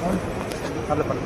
Dale, para.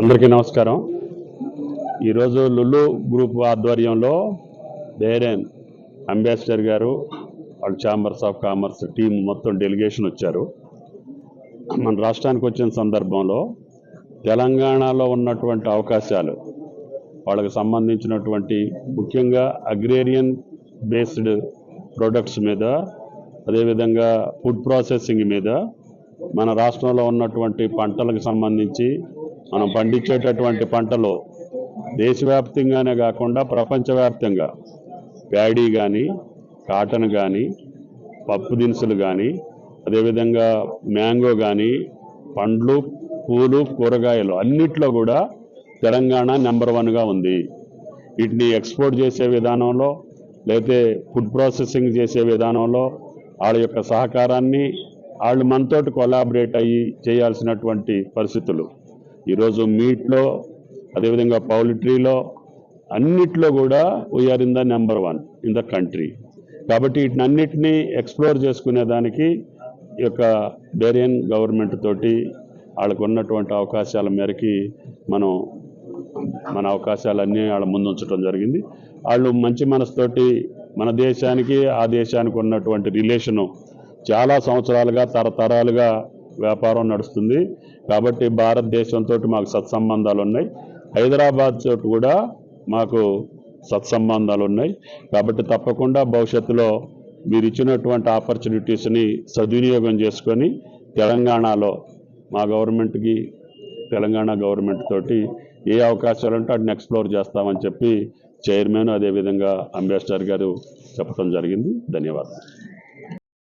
అందరికీ నమస్కారం. ఈరోజు లుల్లు గ్రూప్ ఆధ్వర్యంలో బేరేన్ అంబాసిడర్ గారు వాళ్ళు ఛాంబర్స్ ఆఫ్ కామర్స్ టీం మొత్తం డెలిగేషన్ వచ్చారు. మన రాష్ట్రానికి వచ్చిన సందర్భంలో తెలంగాణలో ఉన్నటువంటి అవకాశాలు వాళ్ళకి సంబంధించినటువంటి ముఖ్యంగా అగ్రేరియన్ బేస్డ్ ప్రొడక్ట్స్ మీద అదేవిధంగా ఫుడ్ ప్రాసెసింగ్ మీద మన రాష్ట్రంలో ఉన్నటువంటి పంటలకు సంబంధించి మనం పండించేటటువంటి పంటలు దేశవ్యాప్తంగానే కాకుండా ప్రపంచవ్యాప్తంగా. ప్యాడీ కానీ కాటన్ కానీ పప్పు దినుసులు కానీ అదేవిధంగా మ్యాంగో కానీ పండ్లు పూలు కూరగాయలు అన్నిట్లో కూడా తెలంగాణ నెంబర్ వన్గా ఉంది. వీటిని ఎక్స్పోర్ట్ చేసే విధానంలో లేకపోతే ఫుడ్ ప్రాసెసింగ్ చేసే విధానంలో వాళ్ళ యొక్క సహకారాన్ని వాళ్ళు మనతోటి కొలాబరేట్ అయ్యి చేయాల్సినటువంటి పరిస్థితులు. ఈరోజు మీట్లో అదేవిధంగా పౌల్ట్రీలో అన్నిట్లో కూడా we are in the number one in the country కాబట్టి వీటిని అన్నిటినీ ఎక్స్ప్లోర్ చేసుకునే దానికి ఈ యొక్క డేరియన్ గవర్నమెంట్ తోటి వాళ్ళకు ఉన్నటువంటి అవకాశాల మేరకి మనం మన అవకాశాలన్నీ వాళ్ళ ముందు ఉంచడం జరిగింది. వాళ్ళు మంచి మనసుతోటి మన దేశానికి ఆ దేశానికి ఉన్నటువంటి రిలేషను చాలా సంవత్సరాలుగా తరతరాలుగా వ్యాపారం నడుస్తుంది. కాబట్టి భారతదేశంతో మాకు సత్సంబంధాలు ఉన్నాయి. హైదరాబాద్ తోటి కూడా మాకు సత్సంబంధాలు ఉన్నాయి. కాబట్టి తప్పకుండా భవిష్యత్తులో మీరు ఇచ్చినటువంటి ఆపర్చునిటీస్ని సద్వినియోగం చేసుకొని తెలంగాణలో మా గవర్నమెంట్కి తెలంగాణ గవర్నమెంట్ తోటి ఏ అవకాశాలు ఉంటే వాటిని ఎక్స్ప్లోర్ చేస్తామని చెప్పి చైర్మన్ అదేవిధంగా అంబాసిడర్ గారు చెప్పడం జరిగింది. ధన్యవాదాలు.